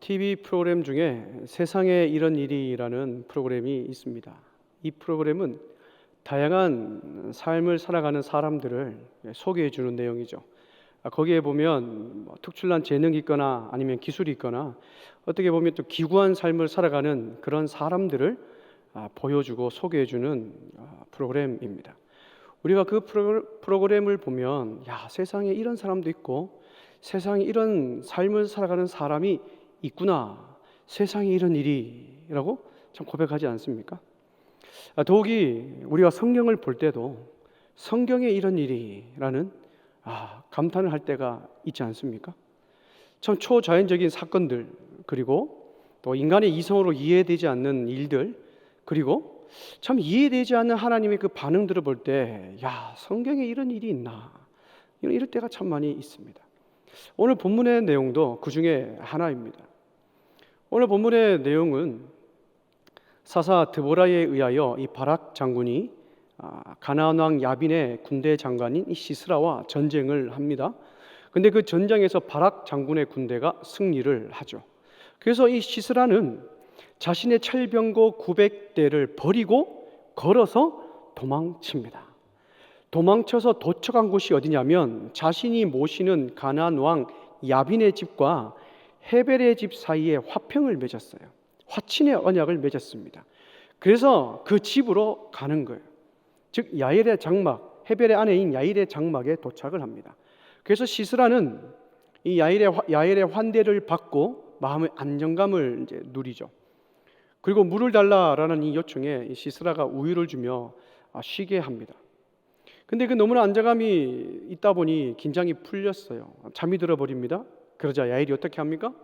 TV 어, 프로그램 중에 세상에 이런 일이라는 프로그램이 있습니다. 이 프로그램은 다양한 삶을 살아가는 사람들을 소개해 주는 내용이죠. 아, 거기에 보면 뭐 특출난 재능이 있거나 아니면 기술이 있거나 어떻게 보면 또 기구한 삶을 살아가는 그런 사람들을 아, 보여주고 소개해 주는 아, 프로그램입니다. 우리가 그 프로그램을 보면 야 세상에 이런 사람도 있고 세상에 이런 삶을 살아가는 사람이 있구나. 세상에 이런 일이라고 참 고백하지 않습니까? 아, 더욱이 우리가 성경을 볼 때도 성경에 이런 일이라는 아, 감탄을 할 때가 있지 않습니까? 참 초자연적인 사건들 그리고 또 인간의 이성으로 이해되지 않는 일들 그리고 참 이해되지 않는 하나님의 그 반응들을 볼 때 야, 성경에 이런 일이 있나? 이럴 때가 참 많이 있습니다. 오늘 본문의 내용도 그 중에 하나입니다. 오늘 본문의 내용은 사사 드보라에 의하여 이 바락 장군이 아, 가나안 왕 야빈의 군대 장관인 이 시스라와 전쟁을 합니다. 근데 그 전장에서 바락 장군의 군대가 승리를 하죠. 그래서 이 시스라는 자신의 철병고 900대를 버리고 걸어서 도망칩니다. 도망쳐서 도착한 곳이 어디냐면 자신이 모시는 가나안 왕 야빈의 집과 헤벨의 집 사이에 화평을 맺었어요. 화친의 언약을 맺었습니다. 그래서 그 집으로 가는 거예요. 즉 야일의 장막, 헤벨의 아내인 야일의 장막에 도착을 합니다. 그래서 시스라는 이 야일의 야일의 환대를 받고 마음의 안정감을 이제 누리죠. 그리고 물을 달라라는 이 요청에 시스라가 우유를 주며 아, 쉬게 합니다. 근데 그 너무나 안정감이 있다 보니 긴장이 풀렸어요. 잠이 들어 버립니다. 그러자 야일이 어떻게 합니까?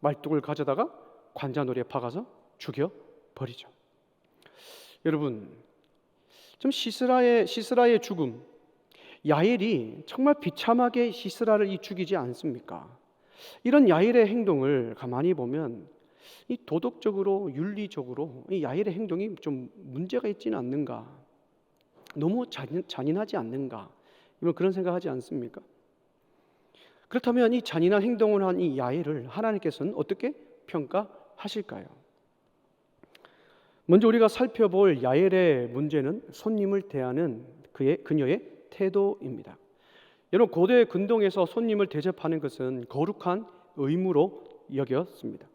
말뚝을 가져다가 관자놀이에 박아서 죽여 버리죠. 여러분, 좀 시스라의 시스라의 죽음, 야일이 정말 비참하게 시스라를 이 죽이지 않습니까? 이런 야일의 행동을 가만히 보면 이 도덕적으로 윤리적으로 이 야일의 행동이 좀 문제가 있지는 않는가? 너무 잔인, 잔인하지 않는가? 이런 그런 생각하지 않습니까? 그렇다면 이 잔인한 행동을 한 이 야일을 하나님께서는 어떻게 평가하실까요? 먼저 우리가 살펴볼 야엘의 문제는 손님을 대하는 그의 그녀의 태도입니다. 여러분 고대 근동에서 손님을 대접하는 것은 거룩한 의무로 여겼습니다.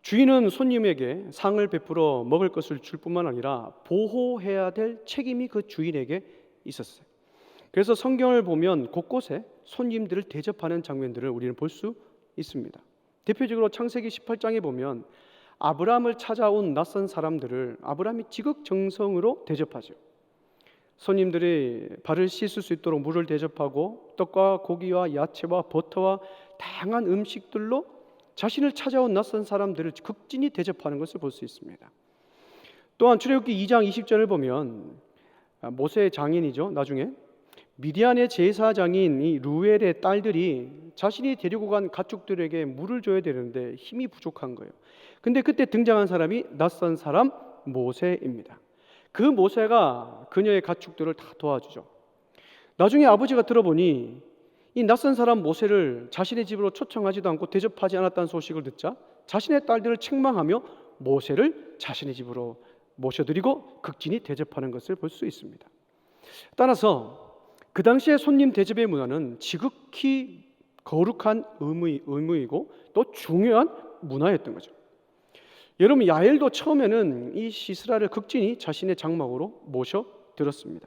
주인은 손님에게 상을 베풀어 먹을 것을 줄 뿐만 아니라 보호해야 될 책임이 그 주인에게 있었어요. 그래서 성경을 보면 곳곳에 손님들을 대접하는 장면들을 우리는 볼 수 있습니다. 대표적으로 창세기 18장에 보면 아브라함을 찾아온 낯선 사람들을 아브라함이 지극정성으로 대접하죠. 손님들이 발을 씻을 수 있도록 물을 대접하고 떡과 고기와 야채와 버터와 다양한 음식들로 자신을 찾아온 낯선 사람들을 극진히 대접하는 것을 볼 수 있습니다. 또한 출애굽기 2장 20절을 보면 모세의 장인이죠. 나중에 미디안의 제사장인 이 루엘의 딸들이 자신이 데리고 간 가축들에게 물을 줘야 되는데 힘이 부족한 거예요. 근데 그때 등장한 사람이 낯선 사람 모세입니다. 그 모세가 그녀의 가축들을 다 도와주죠. 나중에 아버지가 들어보니 이 낯선 사람 모세를 자신의 집으로 초청하지도 않고 대접하지 않았다는 소식을 듣자 자신의 딸들을 책망하며 모세를 자신의 집으로 모셔드리고 극진히 대접하는 것을 볼 수 있습니다. 따라서 그 당시의 손님 대접의 문화는 지극히 거룩한 의무, 의무이고 또 중요한 문화였던 거죠. 여러분 야엘도 처음에는 이 시스라를 극진히 자신의 장막으로 모셔 들었습니다.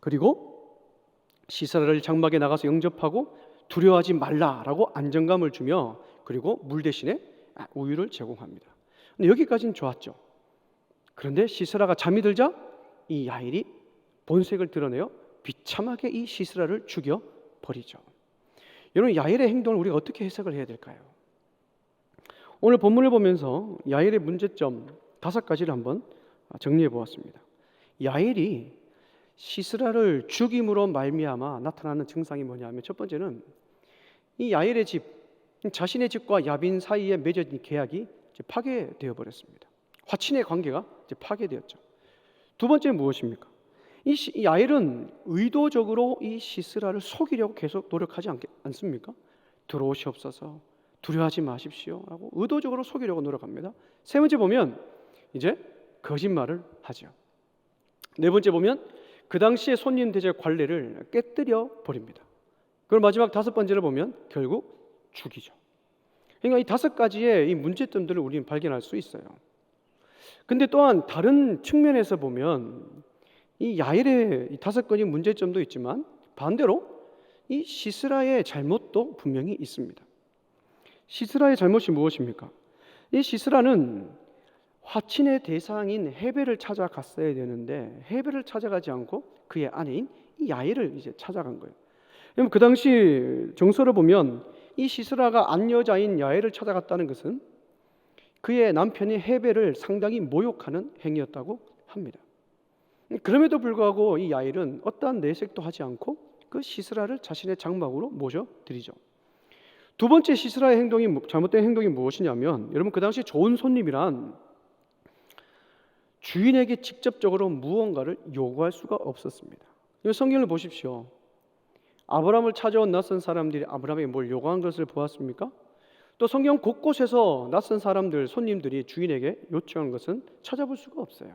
그리고 시스라를 장막에 나가서 영접하고 두려워하지 말라라고 안정감을 주며 그리고 물 대신에 우유를 제공합니다. 여기까지는 좋았죠. 그런데 시스라가 잠이 들자 이 야일이 본색을 드러내어 비참하게 이 시스라를 죽여 버리죠. 여러분 야일의 행동을 우리가 어떻게 해석을 해야 될까요? 오늘 본문을 보면서 야일의 문제점 다섯 가지를 한번 정리해 보았습니다. 야일이 시스라를 죽임으로 말미암아 나타나는 증상이 뭐냐면 첫 번째는 이 야일의 집 자신의 집과 야빈 사이에 맺어진 계약이 파괴되어 버렸습니다. 화친의 관계가 파괴되었죠. 두 번째는 무엇입니까? 이 야엘은 의도적으로 이 시스라를 속이려고 계속 노력하지 않, 않습니까? 들어오시옵소서. 두려워하지 마십시오 라고 의도적으로 속이려고 노력합니다. 세 번째 보면 이제 거짓말을 하죠. 네 번째 보면 그 당시에 손님 대접 관례를 깨뜨려 버립니다. 그리고 마지막 다섯 번째를 보면 결국 죽이죠. 그러니까 이 다섯 가지의 이 문제점들을 우리는 발견할 수 있어요. 근데 또한 다른 측면에서 보면 이 야일의 이 다섯 가지 문제점도 있지만 반대로 이 시스라의 잘못도 분명히 있습니다. 시스라의 잘못이 무엇입니까? 이 시스라는 화친의 대상인 헤벨을 찾아갔어야 되는데 헤벨을 찾아가지 않고 그의 아내인 이 야엘을 이제 찾아간 거예요. 그럼 그 당시 정서를 보면 이 시스라가 안여자인 야엘을 찾아갔다는 것은 그의 남편이 헤벨을 상당히 모욕하는 행위였다고 합니다. 그럼에도 불구하고 이 야엘은 어떠한 내색도 하지 않고 그 시스라를 자신의 장막으로 모셔 드리죠. 두 번째 시스라의 행동이 뭐- 잘못된 행동이 무엇이냐면 여러분 그 당시 좋은 손님이란 주인에게 직접적으로 무언가를 요구할 수가 없었습니다. 이 성경을 보십시오. 아브라함을 찾아온 낯선 사람들이 아브라함에게 뭘 요구한 것을 보았습니까? 또 성경 곳곳에서 낯선 사람들, 손님들이 주인에게 요청한 것은 찾아볼 수가 없어요.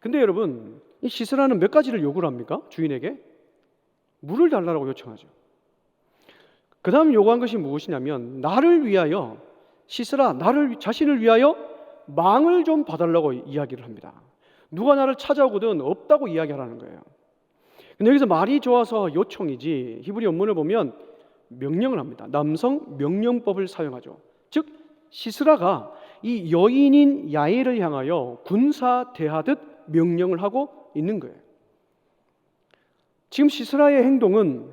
근데 여러분, 이 시스라는 몇 가지를 요구를 합니까? 주인에게 물을 달라고 요청하죠. 그 다음 요구한 것이 무엇이냐면 나를 위하여 시스라 나를 자신을 위하여 망을 좀 봐달라고 이야기를 합니다. 누가 나를 찾아오거든 없다고 이야기하라는 거예요. 근데 여기서 말이 좋아서 요청이지 히브리 원문을 보면 명령을 합니다. 남성 명령법을 사용하죠. 즉 시스라가 이 여인인 야엘을 향하여 군사 대하듯 명령을 하고 있는 거예요. 지금 시스라의 행동은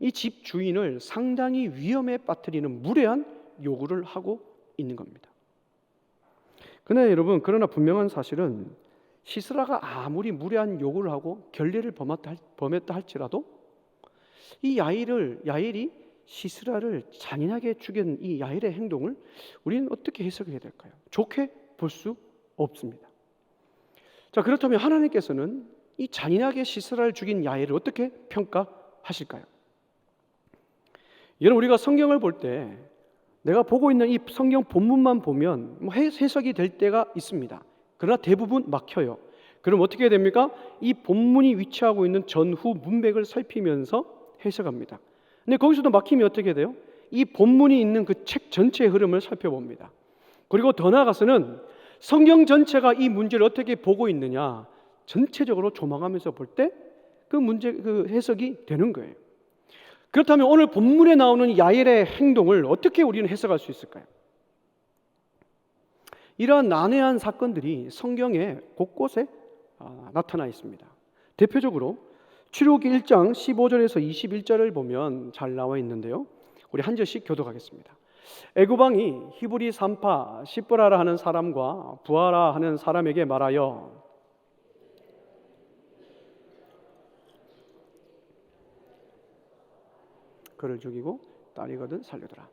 이 집 주인을 상당히 위험에 빠뜨리는 무례한 요구를 하고 있는 겁니다. 그러나 여러분, 그러나 분명한 사실은 시스라가 아무리 무례한 요구를 하고 결례를 범했다, 할지라도 이 야일을 야일이 시스라를 잔인하게 죽인 이 야일의 행동을 우리는 어떻게 해석해야 될까요? 좋게 볼 수 없습니다. 자 그렇다면 하나님께서는 이 잔인하게 시스라를 죽인 야일을 어떻게 평가하실까요? 여러분 우리가 성경을 볼 때 내가 보고 있는 이 성경 본문만 보면 뭐 해- 해석이 될 때가 있습니다. 그러나 대부분 막혀요. 그럼 어떻게 됩니까? 이 본문이 위치하고 있는 전후 문맥을 살피면서 해석합니다. 근데 거기서도 막힘이 어떻게 돼요? 이 본문이 있는 그 책 전체의 흐름을 살펴봅니다. 그리고 더 나아가서는 성경 전체가 이 문제를 어떻게 보고 있느냐 전체적으로 조망하면서 볼 때 그 문제 그 해석이 되는 거예요. 그렇다면 오늘 본문에 나오는 야엘의 행동을 어떻게 우리는 해석할 수 있을까요? 이러한 난해한 사건들이 성경에 곳곳에 아, 나타나 있습니다. 대표적으로 출애굽기 1장 15절에서 21절을 보면 잘 나와 있는데요. 우리 한 절씩 교독하겠습니다. 왕이 히브리 산파 시브라라 하는 사람과 부하라 하는 사람에게 말하여 그를 죽이고 딸이거든 살려더라.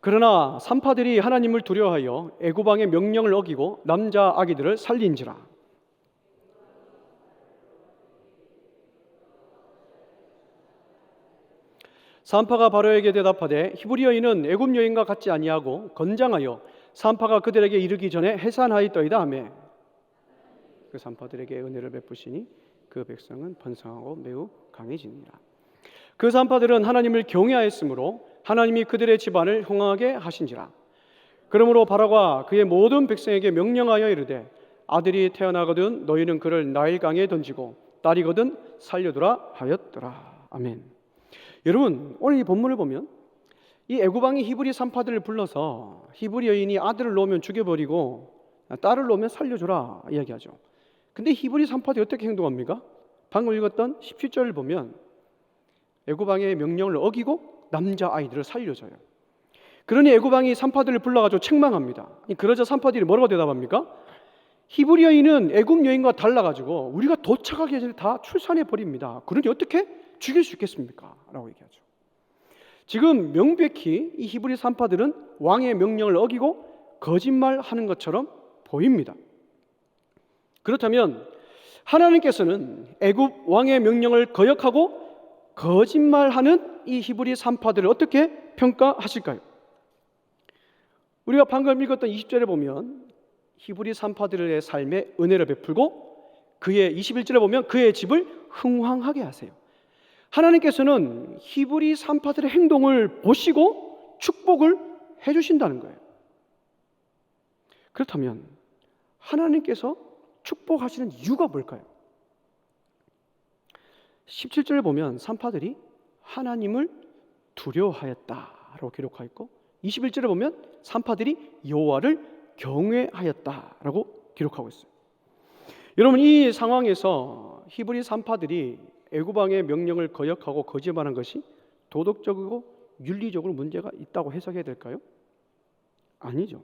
그러나 산파들이 하나님을 두려워하여 왕의 명령을 어기고 남자 아기들을 살린지라. 산파가 바로에게 대답하되 히브리 여인은 애굽 여인과 같지 아니하고 건장하여 산파가 그들에게 이르기 전에 해산하였더이다 하매 그 산파들에게 은혜를 베푸시니 그 백성은 번성하고 매우 강해지니라. 그 산파들은 하나님을 경외하였으므로 하나님이 그들의 집안을 흥하게 하신지라. 그러므로 바라과 그의 모든 백성에게 명령하여 이르되 아들이 태어나거든 너희는 그를 나일강에 던지고 딸이거든 살려두라 하였더라. 아멘. 여러분 오늘 이 본문을 보면 이 애굽 왕이 히브리 산파들을 불러서 히브리 여인이 아들을 놓으면 죽여버리고 딸을 놓으면 살려주라 이야기하죠. 근데 히브리 산파들이 어떻게 행동합니까? 방금 읽었던 17절을 보면 애굽 왕의 명령을 어기고 남자 아이들을 살려줘요. 그러니 애굽 왕이 산파들을 불러가지고 책망합니다. 그러자 산파들이 뭐라고 대답합니까? 히브리 여인은 애굽 여인과 달라가지고 우리가 도착하기 전에 다 출산해 버립니다. 그러니 어떻게 죽일 수 있겠습니까? 라고 얘기하죠. 지금 명백히 이 히브리 산파들은 왕의 명령을 어기고 거짓말하는 것처럼 보입니다. 그렇다면 하나님께서는 애굽 왕의 명령을 거역하고 거짓말하는 이 히브리 산파들을 어떻게 평가하실까요? 우리가 방금 읽었던 20절에 보면 히브리 산파들의 삶에 은혜를 베풀고 그의 21절에 보면 그의 집을 흥황하게 하세요. 하나님께서는 히브리 산파들의 행동을 보시고 축복을 해 주신다는 거예요. 그렇다면 하나님께서 축복하시는 이유가 뭘까요? 17절에 보면 산파들이 하나님을 두려워하였다라고 기록하고 있고 21절에 보면 산파들이 여호와를 경외하였다라고 기록하고 있어요. 여러분 이 상황에서 히브리 산파들이 애굽 왕의 명령을 거역하고 거짓말한 것이 도덕적이고 윤리적으로 문제가 있다고 해석해야 될까요? 아니죠.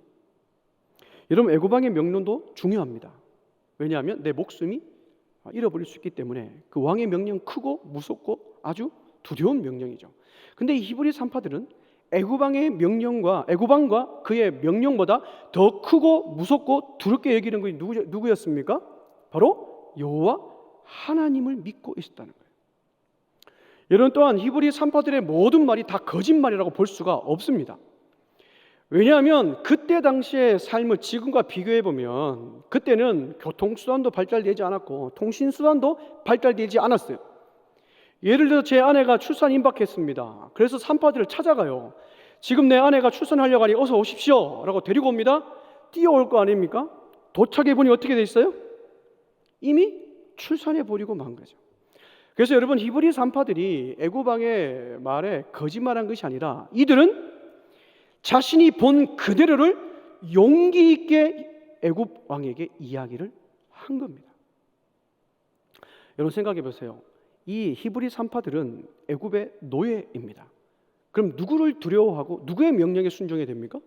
여러분 애굽 왕의 명령도 중요합니다. 왜냐하면 내 목숨이 잃어버릴 수 있기 때문에 그 왕의 명령 크고 무섭고 아주 두려운 명령이죠. 근데 이 히브리 산파들은 애굽 왕의 명령과 애굽 왕과 그의 명령보다 더 크고 무섭고 두렵게 여기는 것이 누구, 누구였습니까? 바로 여호와 하나님을 믿고 있었다는. 여러분 또한 히브리 산파들의 모든 말이 다 거짓말이라고 볼 수가 없습니다. 왜냐하면 그때 당시의 삶을 지금과 비교해 보면 그때는 교통 수단도 발달되지 않았고 통신 수단도 발달되지 않았어요. 예를 들어 제 아내가 출산 임박했습니다. 그래서 산파들을 찾아가요. 지금 내 아내가 출산하려고 하니 어서 오십시오. 라고 데리고 옵니다. 뛰어올 거 아닙니까? 도착해 보니 어떻게 돼 있어요? 이미 출산해 버리고 만 거죠. 그래서 여러분 히브리 산파들이 애굽왕의 말에 거짓말한 것이 아니라 이들은 자신이 본 그대로를 용기 있게 애굽 왕에게 이야기를 한 겁니다. 여러분 생각해 보세요. 이 히브리 산파들은 애굽의 노예입니다. 그럼 누구를 두려워하고 누구의 명령에 순종해야 됩니까?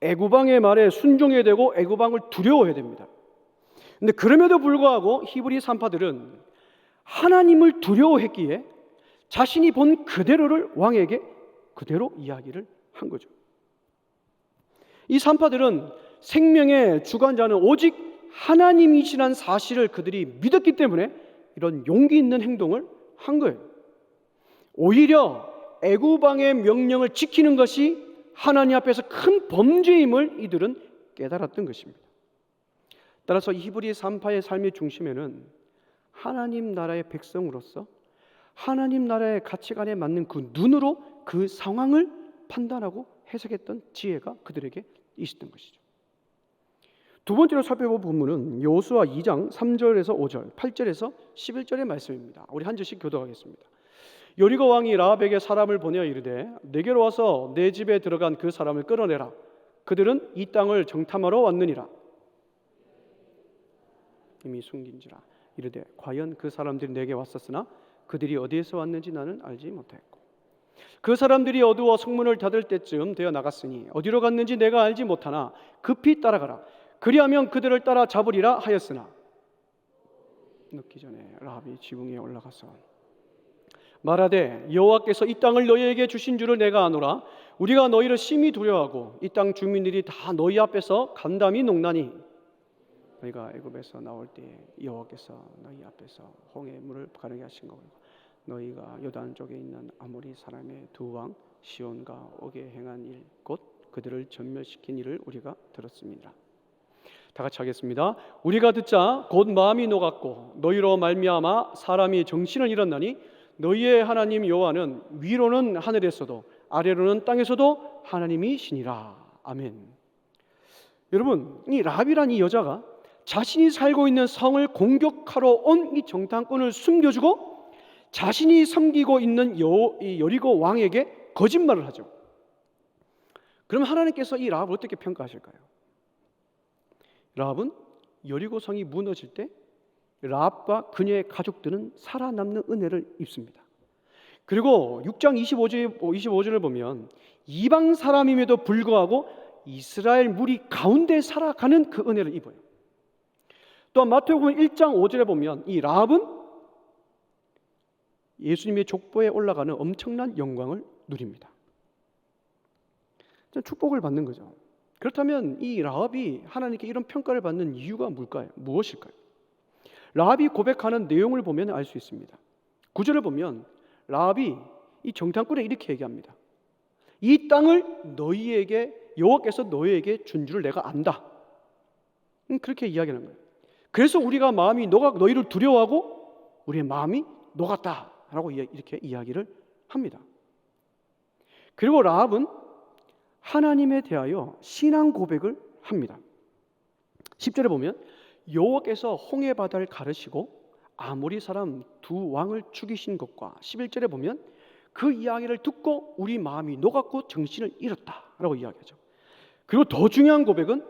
애굽 왕의 말에 순종해야 되고 애굽 왕을 두려워해야 됩니다. 근데 그럼에도 불구하고 히브리 산파들은 하나님을 두려워했기에 자신이 본 그대로를 왕에게 그대로 이야기를 한 거죠. 이 산파들은 생명의 주관자는 오직 하나님이시란 사실을 그들이 믿었기 때문에 이런 용기 있는 행동을 한 거예요. 오히려 애굽왕의 명령을 지키는 것이 하나님 앞에서 큰 범죄임을 이들은 깨달았던 것입니다. 따라서 히브리 산파의 삶의 중심에는 하나님 나라의 백성으로서 하나님 나라의 가치관에 맞는 그 눈으로 그 상황을 판단하고 해석했던 지혜가 그들에게 있었던 것이죠. 두 번째로 살펴볼 부분은 여호수아 2장 3절에서 5절, 8절에서 11절의 말씀입니다. 우리 한 절씩 교도하겠습니다. 여리고 왕이 라합에게 사람을 보내어 이르되 내게로 와서 내 집에 들어간 그 사람을 끌어내라. 그들은 이 땅을 정탐하러 왔느니라. 이미 숨긴지라 이르되 과연 그 사람들이 내게 왔었으나 그들이 어디에서 왔는지 나는 알지 못했고 그 사람들이 어두워 성문을 닫을 때쯤 되어 나갔으니 어디로 갔는지 내가 알지 못하나 급히 따라가라. 그리하면 그들을 따라 잡으리라 하였으나 늦기 전에 라합이 지붕에 올라가서 말하되 여호와께서 이 땅을 너희에게 주신 줄을 내가 아노라 우리가 너희를 심히 두려워하고 이 땅 주민들이 다 너희 앞에서 간담이 농나니 너희가 애굽에서 나올 때 여호와께서 너희 앞에서 홍해 물을 가르게 하신 거고 너희가 요단 쪽에 있는 아모리 사람의 두 왕 시온과 옥에 행한 일 곧 그들을 전멸시킨 일을 우리가 들었습니다. 다 같이 하겠습니다. 우리가 듣자 곧 마음이 녹았고 너희로 말미암아 사람이 정신을 잃었나니 너희의 하나님 여호와는 위로는 하늘에서도 아래로는 땅에서도 하나님이시니라. 아멘. 여러분, 이 라비란 이 여자가 자신이 살고 있는 성을 공격하러 온 이 정탐꾼을 숨겨주고 자신이 섬기고 있는 여, 여리고 왕에게 거짓말을 하죠. 그럼 하나님께서 이 라합을 어떻게 평가하실까요? 라합은 여리고 성이 무너질 때 라합과 그녀의 가족들은 살아남는 은혜를 입습니다. 그리고 6장 25절, 25절을 보면 이방 사람임에도 불구하고 이스라엘 무리 가운데 살아가는 그 은혜를 입어요. 또한 마태복음 1장 5절에 보면 이 라합은 예수님의 족보에 올라가는 엄청난 영광을 누립니다. 축복을 받는 거죠. 그렇다면 이 라합이 하나님께 이런 평가를 받는 이유가 뭘까요? 무엇일까요? 라합이 고백하는 내용을 보면 알 수 있습니다. 구절을 보면 라합이 이 정탐꾼에 이렇게 얘기합니다. 이 땅을 너희에게 여호와께서 너희에게 준 줄을 내가 안다. 음, 그렇게 이야기하는 거예요. 그래서 우리가 마음이 너가 너희를 두려워하고 우리의 마음이 녹았다라고 이렇게 이야기를 합니다. 그리고 라합은 하나님에 대하여 신앙 고백을 합니다. 10절에 보면 여호와께서 홍해 바다를 가르시고 아모리 사람 두 왕을 죽이신 것과 11절에 보면 그 이야기를 듣고 우리 마음이 녹았고 정신을 잃었다라고 이야기하죠. 그리고 더 중요한 고백은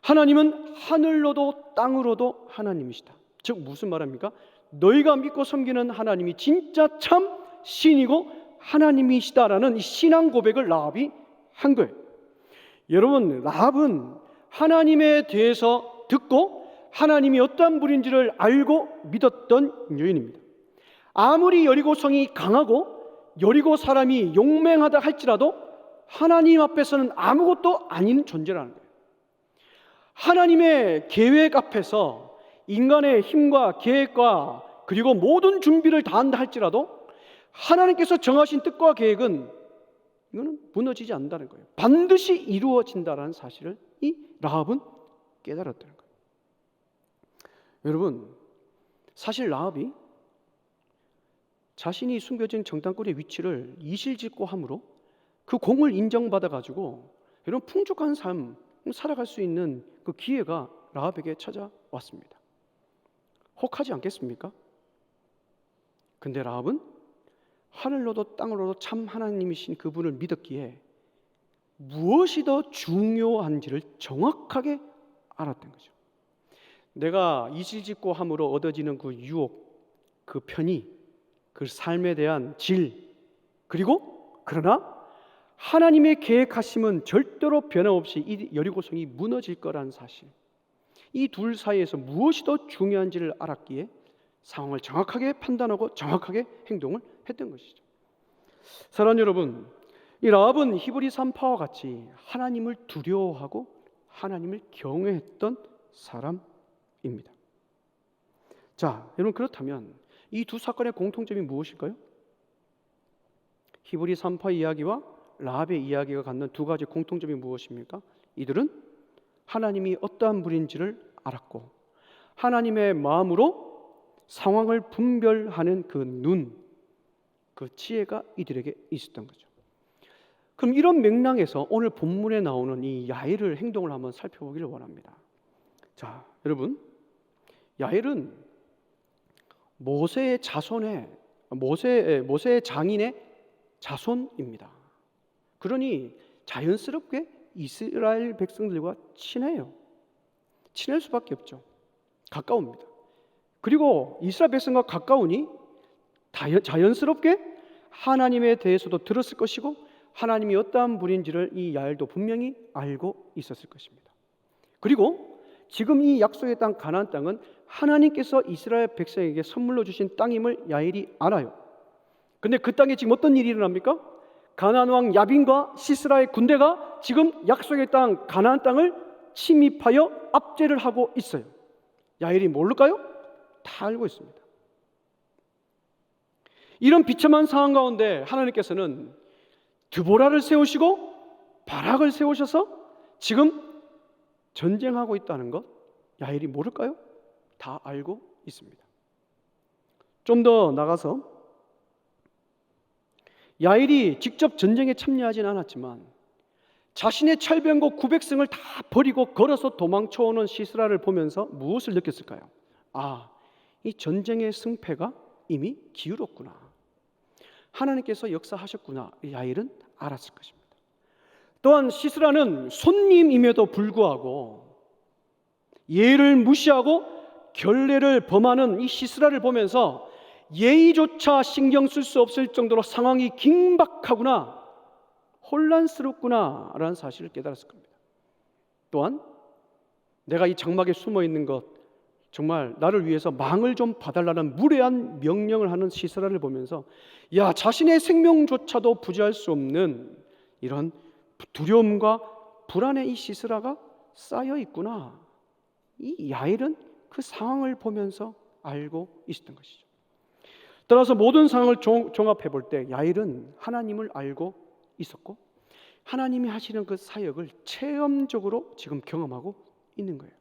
하나님은 하늘로도 땅으로도 하나님이시다. 즉 무슨 말입니까? 너희가 믿고 섬기는 하나님이 진짜 참 신이고 하나님이시다라는 이 신앙 고백을 라합이 한 거예요. 여러분 라합은 하나님에 대해서 듣고 하나님이 어떠한 분인지를 알고 믿었던 여인입니다. 아무리 여리고성이 강하고 여리고 사람이 용맹하다 할지라도 하나님 앞에서는 아무것도 아닌 존재라는 거예요. 하나님의 계획 앞에서 인간의 힘과 계획과 그리고 모든 준비를 다 한다 할지라도 하나님께서 정하신 뜻과 계획은 이거는 무너지지 않는다는 거예요. 반드시 이루어진다라는 사실을 이 라합은 깨달았다는 거예요. 여러분, 사실 라합이 자신이 숨겨진 정당권의 위치를 이실직고 함으로 그 공을 인정받아 가지고 이런 풍족한 삶 살아갈 수 있는 그 기회가 라합에게 찾아왔습니다. 혹하지 않겠습니까? 근데 라합은 하늘로도 땅으로도 참 하나님이신 그분을 믿었기에 무엇이 더 중요한지를 정확하게 알았던 거죠. 내가 이실직고 함으로 얻어지는 그 유혹, 그 편의, 그 삶에 대한 질, 그리고 그러나 하나님의 계획하심은 절대로 변함없이 이 여리고성이 무너질 거라는 사실. 이 둘 사이에서 무엇이 더 중요한지를 알았기에 상황을 정확하게 판단하고 정확하게 행동을 했던 것이죠. 사랑 여러분, 이 라합은 히브리 3파와 같이 하나님을 두려워하고 하나님을 경외했던 사람입니다. 자, 여러분 그렇다면 이 두 사건의 공통점이 무엇일까요? 히브리 3파 이야기와 라합의 이야기가 갖는 두 가지 공통점이 무엇입니까? 이들은 하나님이 어떠한 분인지를 알았고 하나님의 마음으로 상황을 분별하는 그 눈, 그 지혜가 이들에게 있었던 거죠. 그럼 이런 맥락에서 오늘 본문에 나오는 이 야일을 행동을 한번 살펴보기를 원합니다. 자, 여러분, 야일은 모세의 자손의 모세 모세의 장인의 자손입니다. 그러니 자연스럽게 이스라엘 백성들과 친해요. 친할 수밖에 없죠. 가까웁니다. 그리고 이스라엘 백성과 가까우니 자연스럽게 하나님에 대해서도 들었을 것이고 하나님이 어떠한 분인지를 이 야엘도 분명히 알고 있었을 것입니다. 그리고 지금 이 약속의 땅 가나안 땅은 하나님께서 이스라엘 백성에게 선물로 주신 땅임을 야엘이 알아요. 근데 그 땅에 지금 어떤 일이 일어납니까? 가나안 왕 야빈과 시스라의 군대가 지금 약속의 땅 가나안 땅을 침입하여 압제를 하고 있어요. 야엘이 모를까요? 다 알고 있습니다. 이런 비참한 상황 가운데 하나님께서는 드보라를 세우시고 바락을 세우셔서 지금 전쟁하고 있다는 것 야엘이 모를까요? 다 알고 있습니다. 좀 더 나가서 야일이 직접 전쟁에 참여하진 않았지만 자신의 철병고 900승을 다 버리고 걸어서 도망쳐오는 시스라를 보면서 무엇을 느꼈을까요? 아, 이 전쟁의 승패가 이미 기울었구나. 하나님께서 역사하셨구나. 야일은 알았을 것입니다. 또한 시스라는 손님임에도 불구하고 예를 무시하고 결례를 범하는 이 시스라를 보면서 예의조차 신경 쓸 수 없을 정도로 상황이 긴박하구나, 혼란스럽구나 라는 사실을 깨달았을 겁니다. 또한 내가 이 장막에 숨어 있는 것 정말 나를 위해서 망을 좀 봐달라는 무례한 명령을 하는 시스라를 보면서 야 자신의 생명조차도 부지할 수 없는 이런 두려움과 불안의 이 시스라가 쌓여 있구나. 이 야일은 그 상황을 보면서 알고 있었던 것이죠. 따라서 모든 상황을 종합해 볼 때 야일은 하나님을 알고 있었고 하나님이 하시는 그 사역을 체험적으로 지금 경험하고 있는 거예요.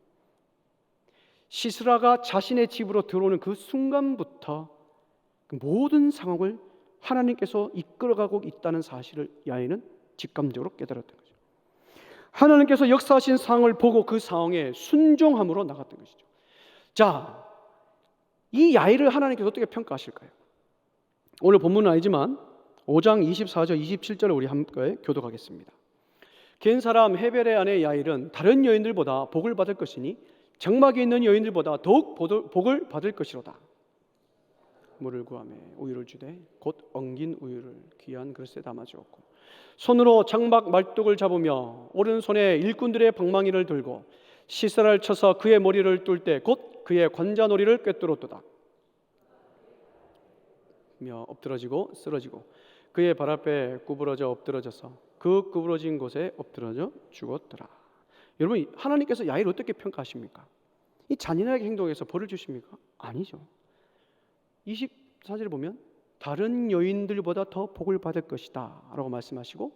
시스라가 자신의 집으로 들어오는 그 순간부터 그 모든 상황을 하나님께서 이끌어가고 있다는 사실을 야인은 직감적으로 깨달았던 거죠. 하나님께서 역사하신 상황을 보고 그 상황에 순종함으로 나갔던 것이죠. 자, 이 야이를 하나님께서 어떻게 평가하실까요? 오늘 본문은 아니지만 5장 24절 27절을 우리 함께 교독하겠습니다. 겐 사람 헤벨의 아내 야일은 다른 여인들보다 복을 받을 것이니 장막에 있는 여인들보다 더욱 복을 받을 것이로다. 물을 구하며 우유를 주되 곧 엉긴 우유를 귀한 그릇에 담아 주었고 손으로 장막 말뚝을 잡으며 오른손에 일꾼들의 방망이를 들고 시스라를 쳐서 그의 머리를 뚫 때 곧 그의 관자놀이를 꿰뚫었도다. 며 엎드러지고 쓰러지고 그의 발 앞에 구부러져 엎드러져서 그 구부러진 곳에 엎드러져 죽었더라. 여러분 하나님께서 야일을 어떻게 평가하십니까? 이 잔인하게 행동해서 벌을 주십니까? 아니죠. 24절을 보면 다른 여인들보다 더 복을 받을 것이다라고 말씀하시고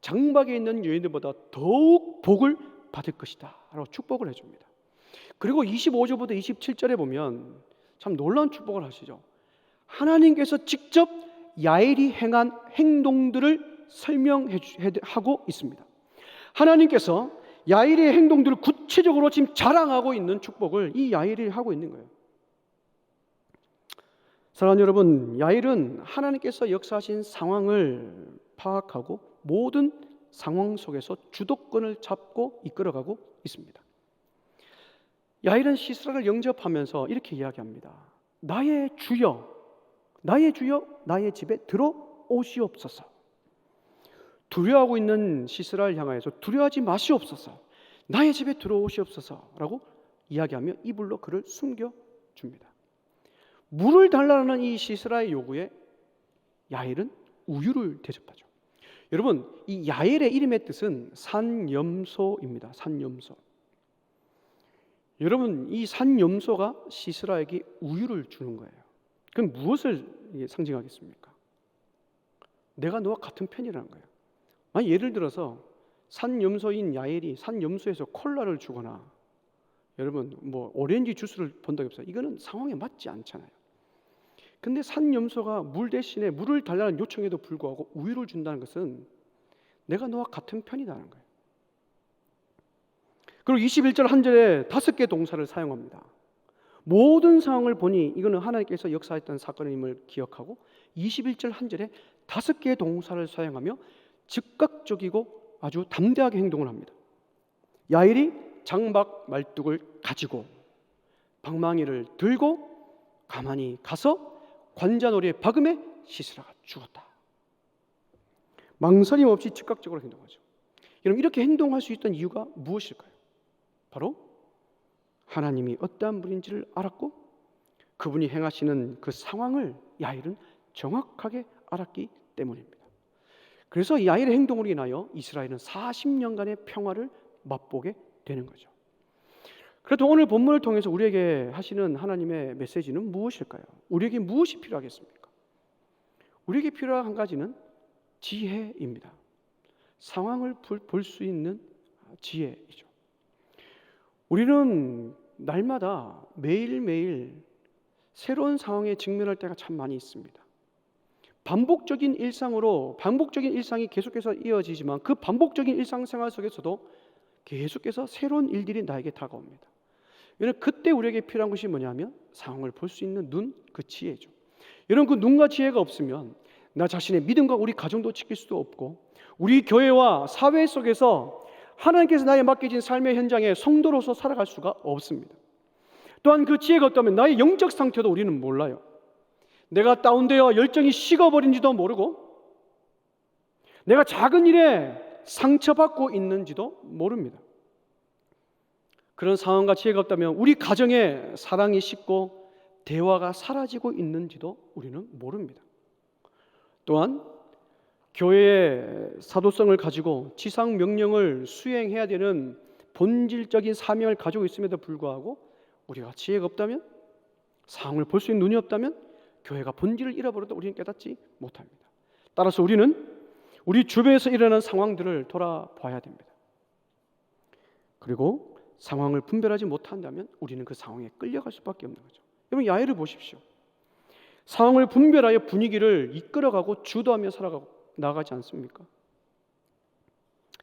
장박에 있는 여인들보다 더욱 복을 받을 것이다라고 축복을 해 줍니다. 그리고 25절부터 27절에 보면 참 놀라운 축복을 하시죠. 하나님께서 직접 야엘이 행한 행동들을 설명하고 있습니다. 하나님께서 야일의 행동들을 구체적으로 지금 자랑하고 있는 축복을 이 야일이 하고 있는 거예요. 사랑하는 여러분, 야일은 하나님께서 역사하신 상황을 파악하고 모든 상황 속에서 주도권을 잡고 이끌어가고 있습니다. 야일은 시스라를 영접하면서 이렇게 이야기합니다. 나의 주여, 나의 주여, 나의 집에 들어오시옵소서. 두려워하고 있는 시스라를 향하여서 두려워하지 마시옵소서. 나의 집에 들어오시옵소서라고 이야기하며 이불로 그를 숨겨 줍니다. 물을 달라는 이 시스라의 요구에 야엘은 우유를 대접하죠. 여러분, 이 야엘의 이름의 뜻은 산염소입니다. 산염소. 여러분, 이 산염소가 시스라에게 우유를 주는 거예요. 그럼 무엇을 상징하겠습니까? 내가 너와 같은 편이라는 거예요. 아니, 예를 들어서 산 염소인 야엘이 산 염소에서 콜라를 주거나 여러분 뭐 오렌지 주스를 본 적이 없어요. 이거는 상황에 맞지 않잖아요. 근데 산 염소가 물 대신에 물을 달라는 요청에도 불구하고 우유를 준다는 것은 내가 너와 같은 편이라는 거예요. 그리고 21절 한 절에 다섯 개 동사를 사용합니다. 모든 상황을 보니 이거는 하나님께서 역사했던 사건임을 기억하고 21절 한 절에 다섯 개의 동사를 사용하며 즉각적이고 아주 담대하게 행동을 합니다. 야일이 장박 말뚝을 가지고 방망이를 들고 가만히 가서 관자놀이의 박음에 시스라가 죽었다. 망설임 없이 즉각적으로 행동하죠. 여러분 이렇게 행동할 수 있던 이유가 무엇일까요? 바로 하나님이 어떠한 분인지를 알았고 그분이 행하시는 그 상황을 야일은 정확하게 알았기 때문입니다. 그래서 이 야일의 행동으로 인하여 이스라엘은 40년간의 평화를 맛보게 되는 거죠. 그래도 오늘 본문을 통해서 우리에게 하시는 하나님의 메시지는 무엇일까요? 우리에게 무엇이 필요하겠습니까? 우리에게 필요한 한 가지는 지혜입니다. 상황을 볼 수 있는 지혜이죠. 우리는 날마다 매일매일 새로운 상황에 직면할 때가 참 많이 있습니다. 반복적인 일상으로 반복적인 일상이 계속해서 이어지지만 그 반복적인 일상생활 속에서도 계속해서 새로운 일들이 나에게 다가옵니다. 여러분 그때 우리에게 필요한 것이 뭐냐면 상황을 볼 수 있는 눈, 그 지혜죠. 여러분 그 눈과 지혜가 없으면 나 자신의 믿음과 우리 가정도 지킬 수도 없고 우리 교회와 사회 속에서 하나님께서 나에 맡겨진 삶의 현장에 성도로서 살아갈 수가 없습니다. 또한 그 지혜가 없다면 나의 영적 상태도 우리는 몰라요. 내가 다운되어 열정이 식어버린지도 모르고 내가 작은 일에 상처받고 있는지도 모릅니다. 그런 상황과 지혜가 없다면 우리 가정에 사랑이 식고 대화가 사라지고 있는지도 우리는 모릅니다. 또한 교회의 사도성을 가지고 지상 명령을 수행해야 되는 본질적인 사명을 가지고 있음에도 불구하고 우리가 지혜가 없다면 상황을 볼 수 있는 눈이 없다면 교회가 본질을 잃어버려도 우리는 깨닫지 못합니다. 따라서 우리는 우리 주변에서 일어나는 상황들을 돌아봐야 됩니다. 그리고 상황을 분별하지 못한다면 우리는 그 상황에 끌려갈 수밖에 없는 거죠. 여러분 야외를 보십시오. 상황을 분별하여 분위기를 이끌어가고 주도하며 살아가고 나가지 않습니까?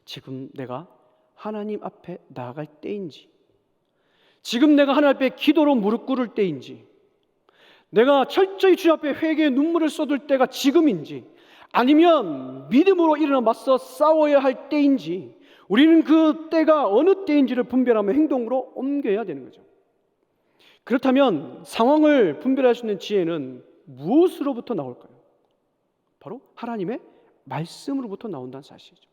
지금 내가 하나님 앞에 나아갈 때인지, 지금 내가 하나님 앞에 기도로 무릎 꿇을 때인지, 내가 철저히 주 앞에 회개의 눈물을 쏟을 때가 지금인지, 아니면 믿음으로 일어나 맞서 싸워야 할 때인지, 우리는 그 때가 어느 때인지를 분별하며 행동으로 옮겨야 되는 거죠. 그렇다면 상황을 분별할 수 있는 지혜는 무엇으로부터 나올까요? 바로 하나님의 말씀으로부터 나온다는 사실이죠.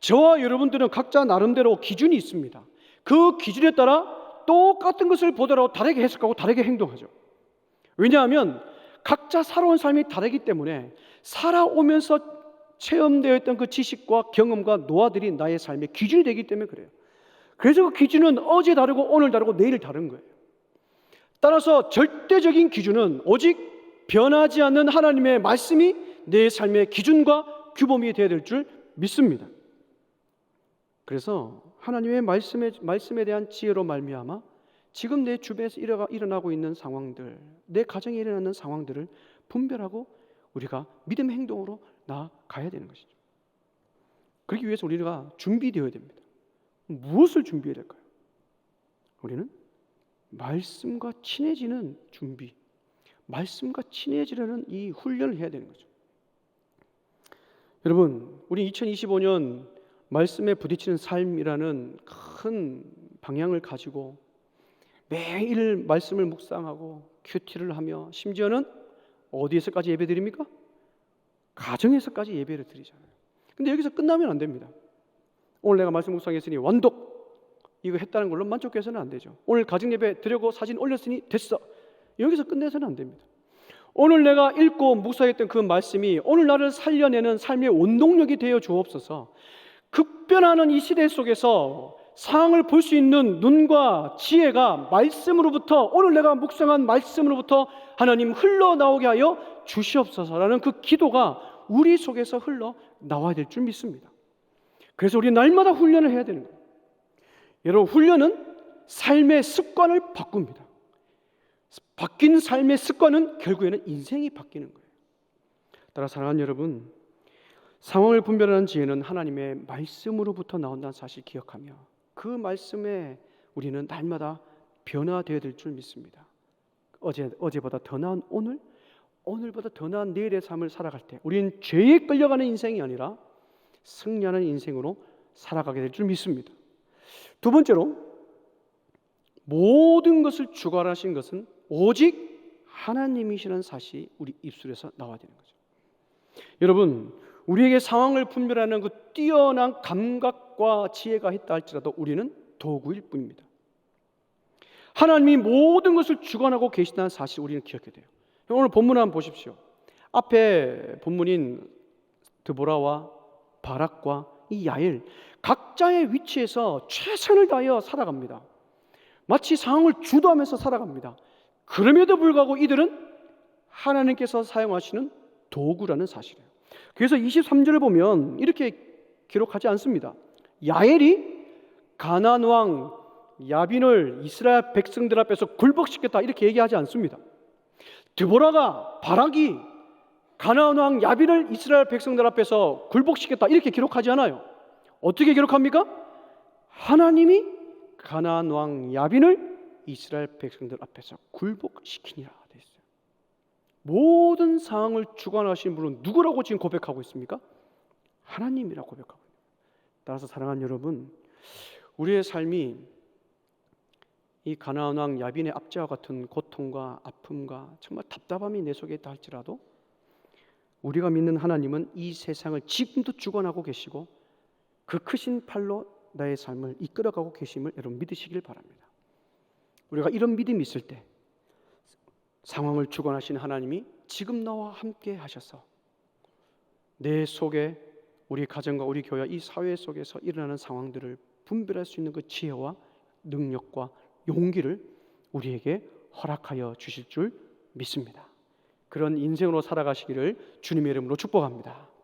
저와 여러분들은 각자 나름대로 기준이 있습니다. 그 기준에 따라 똑같은 것을 보더라도 다르게 해석하고 다르게 행동하죠. 왜냐하면 각자 살아온 삶이 다르기 때문에 살아오면서 체험되어 있던 그 지식과 경험과 노하들이 나의 삶의 기준이 되기 때문에 그래요. 그래서 그 기준은 어제 다르고 오늘 다르고 내일 다른 거예요. 따라서 절대적인 기준은 오직 변하지 않는 하나님의 말씀이 내 삶의 기준과 규범이 되어야 될 줄 믿습니다. 그래서 하나님의 말씀에 말씀에 대한 지혜로 말미암아 지금 내 주변에서 일어나고 있는 상황들, 내 가정에 일어나는 상황들을 분별하고 우리가 믿음 행동으로 나아가야 되는 것이죠. 그러기 위해서 우리가 준비되어야 됩니다. 무엇을 준비해야 될까요? 우리는 말씀과 친해지는 준비, 말씀과 친해지려는 이 훈련을 해야 되는 거죠. 여러분, 우리 2025년 말씀에 부딪히는 삶이라는 큰 방향을 가지고 매일 말씀을 묵상하고 큐티를 하며 심지어는 어디에서까지 예배드립니까? 가정에서까지 예배를 드리잖아요. 근데 여기서 끝나면 안 됩니다. 오늘 내가 말씀 묵상했으니 완독 이거 했다는 걸로 만족해서는 안 되죠. 오늘 가정 예배 드리고 사진 올렸으니 됐어. 여기서 끝내서는 안 됩니다. 오늘 내가 읽고 묵상했던 그 말씀이 오늘 나를 살려내는 삶의 원동력이 되어 주옵소서. 급변하는 이 시대 속에서 상황을 볼 수 있는 눈과 지혜가 말씀으로부터 오늘 내가 묵상한 말씀으로부터 하나님 흘러나오게 하여 주시옵소서라는 그 기도가 우리 속에서 흘러 나와야 될 줄 믿습니다. 그래서 우리 날마다 훈련을 해야 되는 거예요. 여러분 훈련은 삶의 습관을 바꿉니다. 바뀐 삶의 습관은 결국에는 인생이 바뀌는 거예요. 따라 사랑하는 여러분, 상황을 분별하는 지혜는 하나님의 말씀으로부터 나온다는 사실 기억하며 그 말씀에 우리는 날마다 변화되어야 될 줄 믿습니다. 어제 어제보다 더 나은 오늘, 오늘보다 더 나은 내일의 삶을 살아갈 때 우리는 죄에 끌려가는 인생이 아니라 승리하는 인생으로 살아가게 될 줄 믿습니다. 두 번째로 모든 것을 주관하신 것은 오직 하나님이시라는 사실이 우리 입술에서 나와야 되는 거죠. 여러분, 우리에게 상황을 분별하는 그 뛰어난 감각과 지혜가 있다 할지라도 우리는 도구일 뿐입니다. 하나님이 모든 것을 주관하고 계시다는 사실 우리는 기억해야 돼요. 오늘 본문 한번 보십시오. 앞에 본문인 드보라와 바락과 이 야엘 각자의 위치에서 최선을 다하여 살아갑니다. 마치 상황을 주도하면서 살아갑니다. 그럼에도 불구하고 이들은 하나님께서 사용하시는 도구라는 사실이에요. 그래서 23절을 보면 이렇게 기록하지 않습니다. 야엘이 가나안 왕 야빈을 이스라엘 백성들 앞에서 굴복시켰다 이렇게 얘기하지 않습니다. 드보라가 바락이 가나안 왕 야빈을 이스라엘 백성들 앞에서 굴복시켰다 이렇게 기록하지 않아요. 어떻게 기록합니까? 하나님이 가나안 왕 야빈을 이스라엘 백성들 앞에서 굴복시키니라 돼 있어요. 모든 상황을 주관하신 분은 누구라고 지금 고백하고 있습니까? 하나님이라고 고백하고 있습니다. 따라서 사랑하는 여러분, 우리의 삶이 이 가나안 왕 야빈의 압제와 같은 고통과 아픔과 정말 답답함이 내 속에 있다 할지라도 우리가 믿는 하나님은 이 세상을 지금도 주관하고 계시고 그 크신 팔로 나의 삶을 이끌어가고 계심을 여러분 믿으시길 바랍니다. 우리가 이런 믿음이 있을 때 상황을 주관하신 하나님이 지금 나와 함께 하셔서 내 속에 우리 가정과 우리 교회 이 사회 속에서 일어나는 상황들을 분별할 수 있는 그 지혜와 능력과 용기를 우리에게 허락하여 주실 줄 믿습니다. 그런 인생으로 살아가시기를 주님의 이름으로 축복합니다.